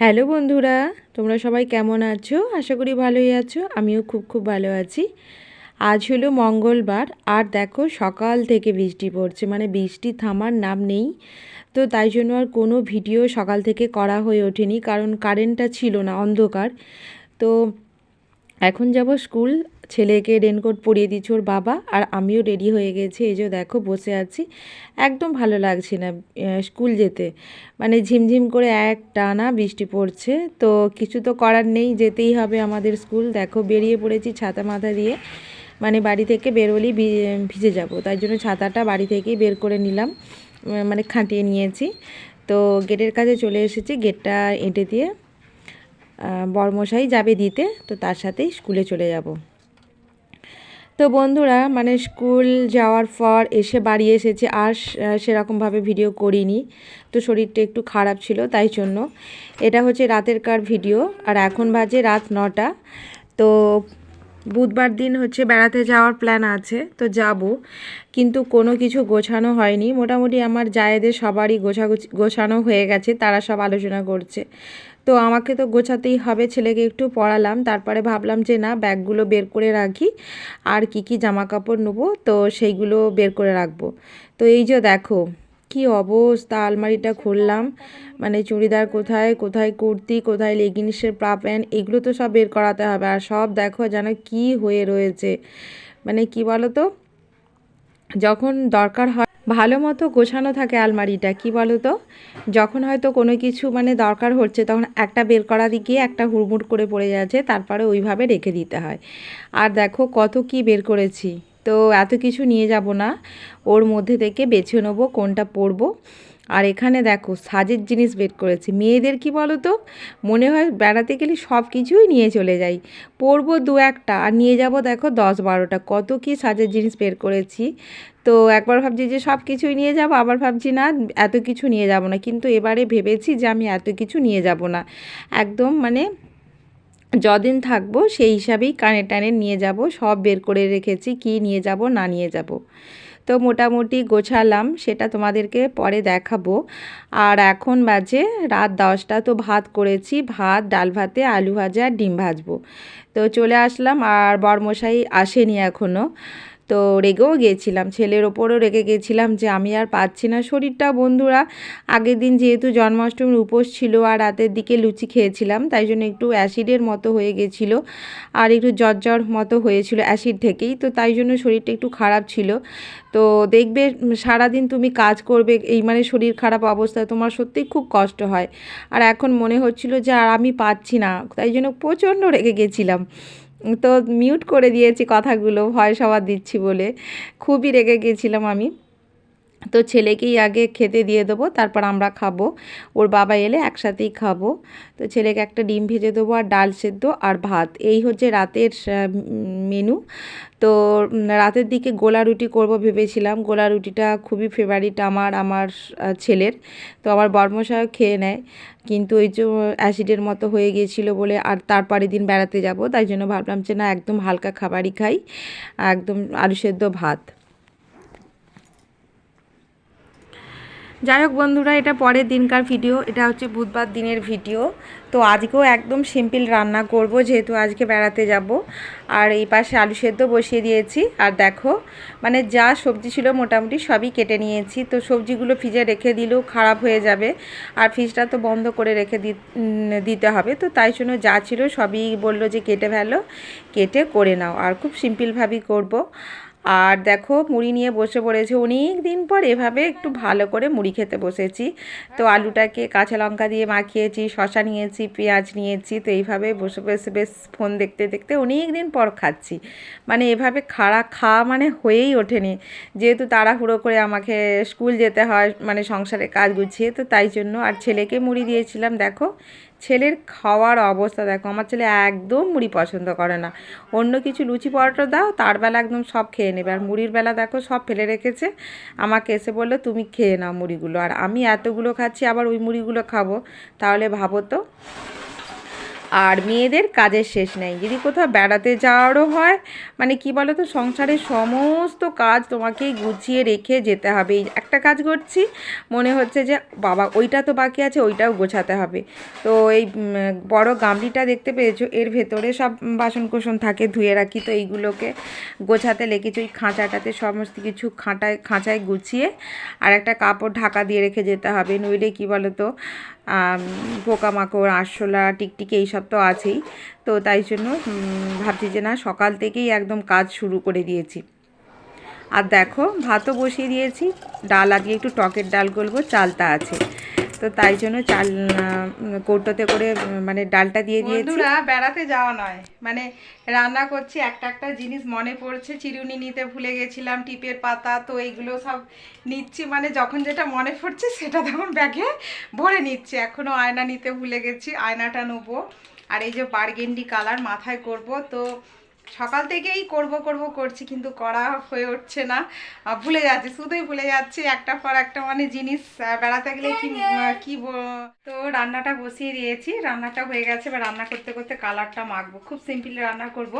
Hello বন্ধুরা, তোমরা সবাই কেমন আছো? আশা করি ভালোই আছো, আমিও খুব খুব ভালো আছি। আজ হলো মঙ্গলবার, আর দেখো সকাল থেকে বৃষ্টি পড়ছে মানে বৃষ্টি থামার নাম নেই। তো তাই জন্য আর কোনো ভিডিও সকাল থেকে করা হয়ে ওঠেনি, কারণ কারেন্টটা ছিল না, অন্ধকার। তো এখন যাব স্কুল ছেলেকে রেনকোট পরিয়ে দিচ্ছে ওর বাবা আর আমিও রেডি হয়ে গেছি। এই যে দেখো বসে আছি। একদম ভালো লাগছে না স্কুল যেতে। মানে ঝিমঝিম করে এক টানা বৃষ্টি পড়ছে। তো কিছু তো করার নেই, যেতেই হবে আমাদের স্কুল দেখো বেরিয়ে পড়েছি ছাতা মাথা দিয়ে। মানে বাড়ি থেকে বেরোলেই ভিজে যাব। তাই জন্য ছাতাটা বাড়ি থেকেই বের করে নিলাম। মানে খাটিয়ে নিয়েছি। তো গেটের কাছে চলে এসেছি গেটটা এঁটে দিয়ে বরমশাই যাবে দিতে। তো তার সাথেই স্কুলে চলে যাব। তো বন্ধুরা মানে স্কুল যাওয়ার পর এসে বাড়ি এসেছে, আর সেরকমভাবে ভিডিও করিনি। তো শরীরটা একটু খারাপ ছিল, তাই জন্য। এটা হচ্ছে রাতের কার ভিডিও, আর এখন বাজে রাত নটা। তো বুধবার দিন হচ্ছে বেড়াতে যাওয়ার প্ল্যান আছে, তো যাব। কিন্তু কোনো কিছু গোছানো হয়নি। মোটামুটি আমার জায়েদের সবারই গোছাগুছি, গোছানো হয়ে গেছে, তারা সব আলোচনা করছে। তো আমাকে তো গোছাতেই হবে, ছেলেকে একটু পড়ালাম। তারপরে ভাবলাম যে না, ব্যাগগুলো বের করে রাখি। আর কি কি জামা কাপড় নেব, তো সেইগুলো বের করে রাখব। তো এই যে দেখো, কি অবস্থা, আলমারিটা খুললাম। মানে চুড়িদার কোথায় কোথায় কুর্তি, কোথায় লেগিংসের পা প্যান্ট, এগুলো তো সব বের করাতে হবে। আর সব দেখো যেন কি হয়ে রয়েছে। মানে কি বলো তো যখন দরকার হয় ভালো মতো গোছানো থাকে আলমারিটা, কি বলো তো যখন হয়তো কোনো কিছু মানে দরকার হচ্ছে, তখন একটা বের করা দিকে একটা হুড়মুড় করে পড়ে যাচ্ছে, তারপরে ওইভাবে রেখে দিতে হয়। আর দেখো কত কি বের করেছি। তো এত কিছু নিয়ে যাব না, ওর মধ্যে থেকে বেছে নেব কোনটা পরবো। আর এখানে দেখো সাজের জিনিস বের করেছি। মেয়েদের কি বলো তো মনে হয় বেড়াতে গেলে সব কিছুই নিয়ে চলে যাই। পরবো দু একটা আর নিয়ে যাব দেখো দশ বারোটা। কত কি সাজের জিনিস বের করেছি। তো একবার ভাবছি যে সব কিছুই নিয়ে যাব, আবার ভাবছি না এত কিছু নিয়ে যাব না। কিন্তু এবারে ভেবেছি যে আমি এত কিছু নিয়ে যাব না। একদম মানে যদিন থাকব সেই হিসাবেই কানে টানে নিয়ে যাব, সব বের করে রেখেছি কি নিয়ে যাব, না নিয়ে যাব। তো মোটামুটি গোছালাম, সেটা তোমাদেরকে পরে দেখাবো। আর এখন বাজে রাত দশটা, তো ভাত করেছি, ভাত, ডাল ভাতে, আলু ভাজা, ডিম ভাজবো। তো চলে আসলাম, আর বরমশাই আসেনি এখনও তো রেগেও গিয়েছিলাম ছেলের ওপরও রেগে গেছিলাম যে আমি আর পাচ্ছি না শরীরটা বন্ধুরা। আগের দিন যেহেতু জন্মাষ্টমীর উপোস ছিল আর রাতের দিকে লুচি খেয়েছিলাম, তাই জন্য একটু অ্যাসিডের মতো হয়ে গেছিল আর একটু জ্বর মতো হয়েছিল অ্যাসিড থেকেই, তো তাই জন্য শরীরটা একটু খারাপ ছিল। তো দেখবে সারাদিন তুমি কাজ করবে, এই মানে শরীর খারাপ অবস্থায় তোমার সত্যিই খুব কষ্ট হয়। আর এখন মনে হচ্ছিল যে আর আমি পাচ্ছি না, তাই জন্য প্রচণ্ড রেগে গেছিলাম। তো মিউট করে দিয়েছি কথাগুলো ভয় সবার দিচ্ছি বলে। খুবই রেগে গেছিলাম আমি। তো ছেলেকেই আগে খেতে দিয়ে দেবো, তারপর আমরা খাব। ওর বাবা এলে একসাথেই খাব। তো ছেলেকে একটা ডিম ভেজে দেবো আর ডাল সেদ্ধ আর ভাত। এই হচ্ছে রাতের মেনু। তো রাতের দিকে গোলা রুটি করব ভেবেছিলাম। গোলা রুটিটা খুবই ফেভারিট আমার আমার ছেলের। তো আমার বর্মশাও খেয়ে নেয়। কিন্তু ওই যে অ্যাসিডের মতো হয়ে গিয়েছিল বলে আর তারপরের দিন বেড়াতে যাব। তাই জন্য ভাবলাম যে না, একদম হালকা খাবারই খাই। একদম আলু সেদ্ধ ভাত। যাই হোক বন্ধুরা, এটা পরের দিনকার ভিডিও এটা হচ্ছে বুধবার দিনের ভিডিও তো আজকেও একদম সিম্পল রান্না করব, যেহেতু আজকে বেড়াতে যাব। আর এই পাশে আলু সেদ্ধ বসিয়ে দিয়েছি। আর দেখো মানে যা সবজি ছিল মোটামুটি সবই কেটে নিয়েছি। তো সবজিগুলো ফ্রিজে রেখে দিলেও খারাপ হয়ে যাবে। আর ফ্রিজটা তো বন্ধ করে রেখে দিতে হবে। তো তাই জন্য যা ছিল সবই বলল যে কেটে ফেলো, কেটে করে নাও। আর খুব সিম্পলভাবেই করব। আর দেখো মুড়ি নিয়ে বসে পড়েছে। অনেক দিন পর এভাবে একটু ভালো করে মুড়ি খেতে বসেছি। তো আলুটাকে কাঁচা লঙ্কা দিয়ে মাখিয়েছি শশা নিয়েছি, পেঁয়াজ নিয়েছি, তো এইভাবে বসে বসে বেশ ফোন দেখতে দেখতে অনেক দিন পর খাচ্ছি। মানে এভাবে খাড়া খাওয়া মানে হয়েই ওঠেনি। যেহেতু তাড়াহুড়ো করে আমাকে স্কুল যেতে হয় মানে সংসারে কাজ গুছিয়ে, তো তাই জন্য আর ছেলেকে মুড়ি দিয়েছিলাম, দেখো ছেলের খাওয়ার অবস্থা দেখো, আমার ছেলে একদম মুড়ি পছন্দ করে না। অন্য কিছু লুচি পরোটা দাও, তার বেলা একদম সব খেয়ে নেবে। আর মুড়ির বেলা দেখো, সব ফেলে রেখেছে। আমাকে এসে বলল, তুমি খেয়ে নাও মুড়িগুলো। আর আমি এতগুলো খাচ্ছি, আবার ওই মুড়িগুলো খাব। তাহলে ভাবো তো। আর মেয়েদের কাজের শেষ নেই। যদি কোথাও বেড়াতে যাওয়ারও হয় মানে কি বলো তো সংসারের সমস্ত কাজ তোমাকেই গুছিয়ে রেখে যেতে হবে। একটা কাজ করছি, মনে হচ্ছে যে, বাবা, ওইটা তো বাকি আছে, ওইটাও গোছাতে হবে। তো এই বড় গামলিটা দেখতে পেয়েছ, এর ভেতরে সব বাসন কোসন থাকে, ধুয়ে রাখি তো এইগুলোকে গোছাতে লেগেছি। ওই খাঁচাটাতে সমস্ত কিছু খাঁটায়, খাঁচায় গুছিয়ে আর একটা কাপড় ঢাকা দিয়ে রেখে যেতে হবে। নইলে কী বলো তো পোকামাকড়, আরশোলা, টিকটিকি এইসব তো আছেই। তো তাই জন্য ভাবছি যে না, সকাল থেকেই একদম কাজ শুরু করে দিয়েছি। আর দেখো, ভাতও বসিয়ে দিয়েছি। ডাল আজকে একটু টকের ডাল করব চালতা আছে। তো তাই জন্য চাল কৌটোতে করে মানে ডালটা দিয়ে দিয়েছি। বেড়াতে যাওয়া নয়। মানে রান্না করছি, একটা একটা জিনিস মনে পড়ছে চিরুনি নিতে ভুলে গেছিলাম, টিপের পাতা, তো এইগুলো সব নিচ্ছি। মানে যখন যেটা মনে পড়ছে, সেটা তখন ব্যাগে ভরে নিচ্ছি। এখনও আয়না নিতে ভুলে গেছি, আয়নাটা নেব। আর এই যে বার্গেন্ডি কালার মাথায় করব, তো সকাল থেকেই করব করব করছি কিন্তু করা হয়ে উঠছে না। ভুলে যাচ্ছি শুধুই ভুলে যাচ্ছি একটা পর একটা মানে জিনিস বেড়াতে গেলে কি কি তো রান্নাটা বসিয়ে দিয়েছি রান্নাটা হয়ে গেছে এবার রান্না করতে করতে কালারটা মাখবো। খুব সিম্পল রান্না করব।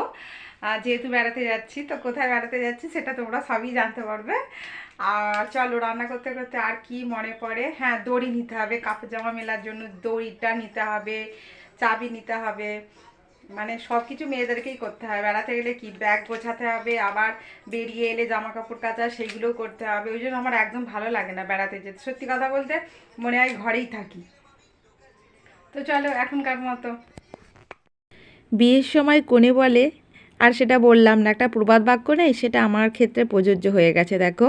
যেহেতু বেড়াতে যাচ্ছি তো কোথায় বেড়াতে যাচ্ছি সেটা তোমরা সবই জানতে পারবে। আর চলো রান্না করতে করতে আর কি মনে পড়ে? হ্যাঁ দড়ি নিতে হবে কাপড় জামা মেলার জন্য দড়িটা নিতে হবে চাবি নিতে হবে। মানে সব কিছু মেয়েদেরকেই করতে হয়। বেড়াতে গেলে কি ব্যাগ গোছাতে হবে, আবার বেরিয়ে এলে জামা কাপড় কাচা সেইগুলোও করতে হবে। ওই জন্য আমার একদম ভালো লাগে না বেড়াতে যেতে। সত্যি কথা বলতে মনে হয় ঘরেই থাকি। তো চলো এখনকার মতো। বিয়ের সময় কোনে বলে আর সেটা বললাম না, একটা প্রবাদ বাক্য নেই, সেটা আমার ক্ষেত্রে প্রযোজ্য হয়ে গেছে, দেখো।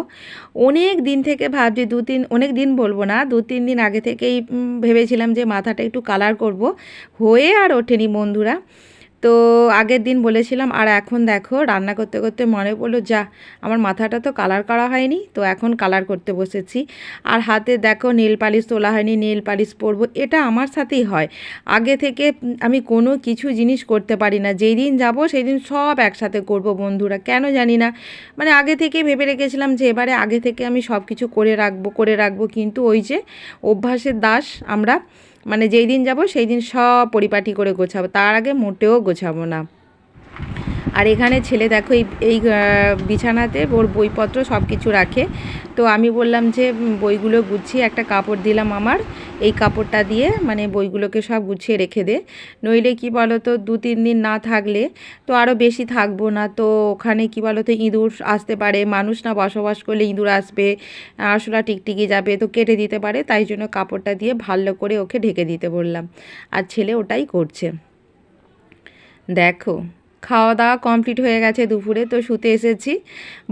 অনেক দিন থেকে ভাবছি, দু তিন, অনেক দিন বলব না, দু তিন দিন আগে থেকেই ভেবেছিলাম যে মাথাটা একটু কালার করব, হয়ে আর ওঠেনি বন্ধুরা। তো আগের দিন বলেছিলাম, আর এখন দেখো, রান্না করতে করতে মনে পড়ল, যা, আমার মাথাটা তো কালার করা হয়নি, তো এখন কালার করতে বসেছি। আর হাতে দেখো নেল পালিশ তোলা হয়নি নেল পালিশ পরবো, এটা আমার সাথেই হয়। আগে থেকে আমি কোনো কিছু জিনিস করতে পারি না, যেই দিন যাব সেই দিন সব একসাথে করব বন্ধুরা, কেন জানি না? মানে আগে থেকে ভেবে রেখেছিলাম যে এবারে আগে থেকে আমি সব কিছু করে রাখব করে রাখব, কিন্তু ওই যে অভ্যাসের দাস আমরা মানে যেই দিন যাব, সেই দিন সব পরিপাটি করে গোছাবো। তার আগে মোটেও গোছাবো না। আর এখানে ছেলে দেখো, এই এই বিছানাতে ওর বইপত্র সব কিছু রাখে। তো আমি বললাম যে বইগুলো গুছিয়ে একটা কাপড় দিলাম আমার। এই কাপড়টা দিয়ে মানে বইগুলোকে সব গুছিয়ে রেখে দে। নইলে কি বলো তো দু, তিন দিন না থাকলে তো আরও বেশি থাকব না। তো ওখানে কি বলো তো ইঁদুর আসতে পারে। মানুষ না বসবাস করলে ইঁদুর আসবে, আরশোলা টিকটিকি যাবে, তো কেটে দিতে পারে। তাই জন্য কাপড়টা দিয়ে ভালো করে ওকে ঢেকে দিতে বললাম। আর ছেলে ওটাই করছে। দেখো খাওয়া দাওয়া কমপ্লিট হয়ে গেছে দুপুরে, তো শুতে এসেছি।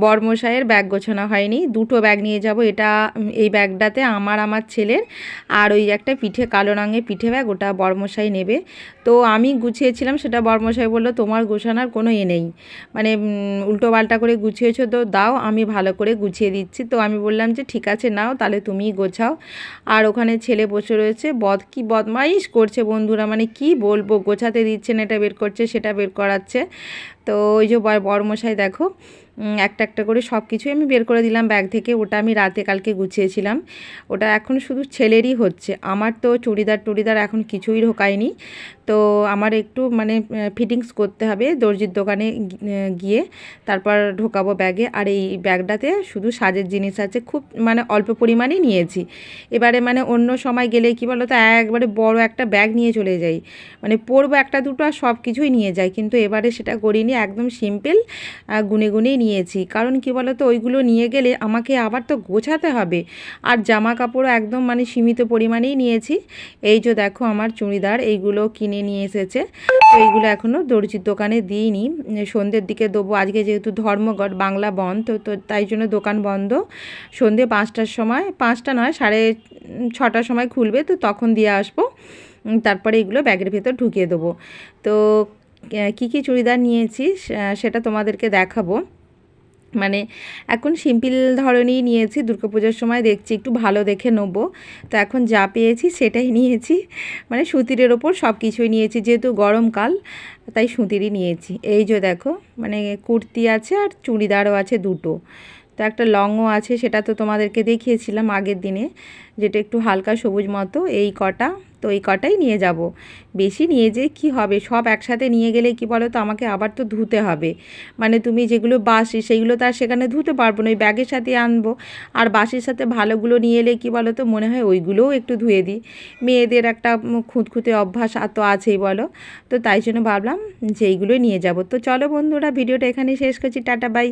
বরমশাইয়ের ব্যাগ গোছানো হয়নি, দুটো ব্যাগ নিয়ে যাব। এটা, এই ব্যাগটাতে আমার আমার ছেলের আর ওই একটা পিঠে, কালো রঙের পিঠে ব্যাগ, ওটা বরমশাই নেবে। তো আমি গুছিয়েছিলাম, সেটা বরমশাই বলল, তোমার গোছানোর কোনো এ নেই। মানে উল্টো পাল্টা করে গুছিয়েছো, তো দাও, আমি ভালো করে গুছিয়ে দিচ্ছি। তো আমি বললাম যে, ঠিক আছে, নাও, তাহলে তুমিই গোছাও। আর ওখানে ছেলে বসে রয়েছে, বদ, কি বদমাইশ করছে বন্ধুরা মানে কি বলব, গোছাতে দিচ্ছে না, এটা বের করছে, সেটা বের করাচ্ছে তো ওই যে বর মশাই দেখো একটা একটা করে সব কিছুই আমি বের করে দিলাম ব্যাগ থেকে। ওটা আমি রাতে কালকে গুছিয়েছিলাম। ওটা এখন শুধু ছেলেরই হচ্ছে। আমার তো চুড়িদার টুড়িদার এখন কিছুই ঢোকায়নি। তো আমার একটু মানে ফিটিংস করতে হবে দর্জির দোকানে গিয়ে। তারপর ঢোকাবো ব্যাগে। আর এই ব্যাগটাতে শুধু সাজের জিনিস আছে। খুব মানে অল্প পরিমাণেই নিয়েছি। এবারে মানে অন্য সময় গেলে কি বলো তো একবারে বড় একটা ব্যাগ নিয়ে চলে যাই। মানে পরবো একটা দুটো আর সব কিছুই নিয়ে যাই। কিন্তু এবারে সেটা করিনি। একদম সিম্পল গুনে গুনেই নিয়েছি। কারণ কি বলো তো ওইগুলো নিয়ে গেলে আমাকে আবার তো গোছাতে হবে। আর জামা কাপড়ও একদম মানে সীমিত পরিমাণেই নিয়েছি। এই যে দেখো আমার চুড়িদার, এইগুলো কিনে নিয়ে এসেছে। এইগুলো এখনও দর্জির দোকানে দিইনি। সন্ধ্যের দিকে দেবো। আজকে যেহেতু ধর্মঘট, বাংলা বন্ধ, তো তাই জন্য দোকান বন্ধ। সন্ধে পাঁচটার সময়, পাঁচটা নয়, সাড়ে ছটার সময় খুলবে, তো তখন দিয়ে আসব। তারপরে এগুলো ব্যাগের ভেতর ঢুকিয়ে দেবো। তো কী কী চুড়িদার নিয়েছি সেটা তোমাদেরকে দেখাবো। মানে এখন সিম্পল ধরনেরই নিয়েছি দুর্গাপুজোর সময় দেখছি, একটু ভালো দেখে নেব। তো এখন যা পেয়েছি সেটাই নিয়েছি মানে সুতিরের ওপর সব কিছুই নিয়েছি, যেহেতু গরমকাল, তাই সুতিরই নিয়েছি। এই যে দেখো মানে কুর্তি আছে আর চুড়িদারও আছে দুটো। তো একটা লংও আছে, সেটা তো তোমাদেরকে দেখিয়েছিলাম আগের দিনে, যেটা একটু হালকা সবুজ মতো, এই কটা। তো এই কটাই নিয়ে যাব। বেশি নিয়ে যে কি হবে? সব একসাথে নিয়ে গেলে কি বলো তো আমাকে আবার তো ধুতে হবে। মানে তুমি যেগুলো বাসি, সেইগুলো তো আর সেখানে ধুতে পারব না। ওই ব্যাগের সাথে আনব। আর বাসির সাথে ভালোগুলো নিয়ে এলে কি বলো তো মনে হয় ওইগুলোও একটু ধুয়ে দিই। মেয়েদের একটা খুঁতখুঁতে অভ্যাস তো আছেই বলো। তো তাই জন্য ভাবলাম যে এইগুলোই নিয়ে যাব। তো চলো বন্ধুরা, ভিডিওটা এখানেই শেষ করছি। Tata, bye.